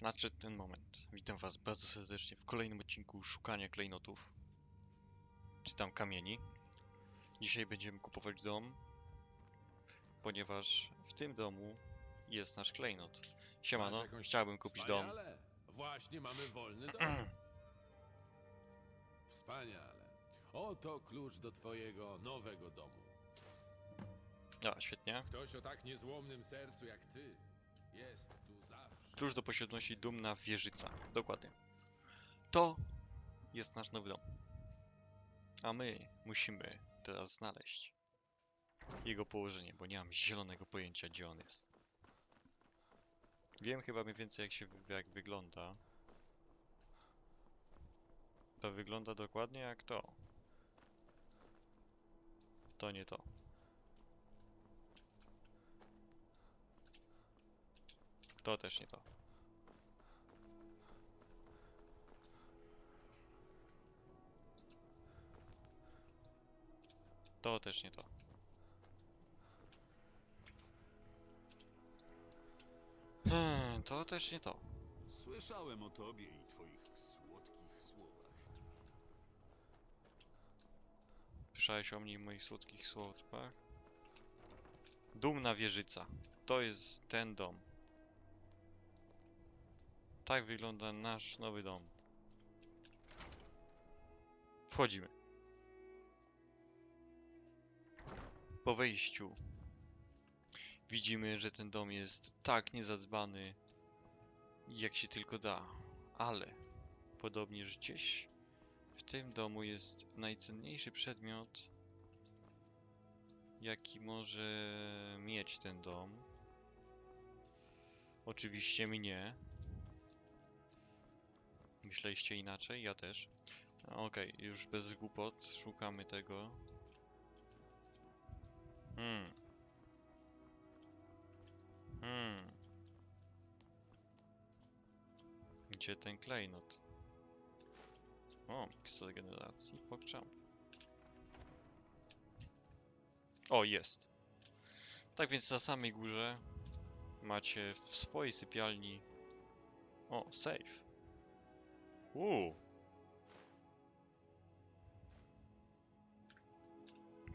nadszedł ten moment. Witam was bardzo serdecznie w kolejnym odcinku szukania klejnotów. Czy tam kamieni. Dzisiaj będziemy kupować dom, ponieważ w tym domu jest nasz klejnot. Siemano, jakąś chciałbym kupić dom. Wspaniale. Właśnie mamy wolny dom. Wspaniale. Oto klucz do twojego nowego domu. A, świetnie. Ktoś o tak niezłomnym sercu jak ty. Klucz do posiadłości Dumna Wieżyca. Dokładnie. To jest nasz nowy dom. A my musimy teraz znaleźć jego położenie, bo nie mam zielonego pojęcia, gdzie on jest. Wiem chyba mniej więcej, jak się jak wygląda. To wygląda dokładnie jak to. To nie to. To też nie to. To też nie to. Hmm, to też nie to. Słyszałem o tobie i twoich słodkich słowach. Słyszałeś o mnie i moich słodkich słowach? Dumna wieżyca. To jest ten dom. Tak wygląda nasz nowy dom. Wchodzimy. Po wejściu widzimy, że ten dom jest tak niezadbany, jak się tylko da. Ale podobnie, że gdzieś w tym domu jest najcenniejszy przedmiot, jaki może mieć ten dom. Oczywiście mnie. Myśleliście inaczej? Ja też. Okej, już bez głupot szukamy tego. Hmm. Hmm. Gdzie ten klejnot? O, miks regeneracji, pokczam. O, jest. Tak więc na samej górze macie w swojej sypialni... O, safe. Uuu.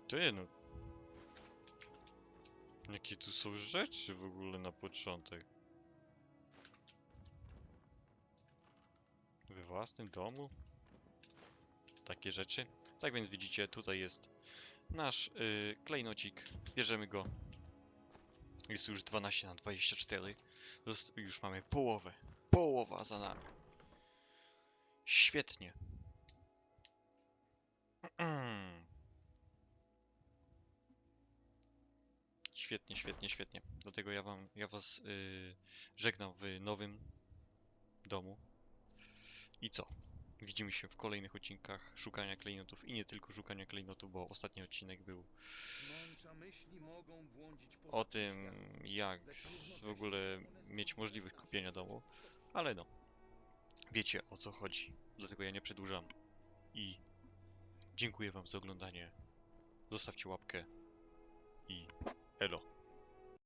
Ty no. Jakie tu są rzeczy w ogóle na początek? We własnym domu? Takie rzeczy. Tak więc widzicie, tutaj jest nasz yy, klejnocik. Bierzemy go. Jest już 12 na 24. Zost już mamy połowę. Połowa za nami. Świetnie. Świetnie, świetnie, świetnie. Dlatego ja wam, ja was yy, żegnam w nowym domu. I co? Widzimy się w kolejnych odcinkach szukania klejnotów i nie tylko szukania klejnotów, bo ostatni odcinek był o tym, jak w ogóle mieć możliwość kupienia domu, ale no, wiecie o co chodzi, dlatego ja nie przedłużam. I dziękuję wam za oglądanie, zostawcie łapkę i elo.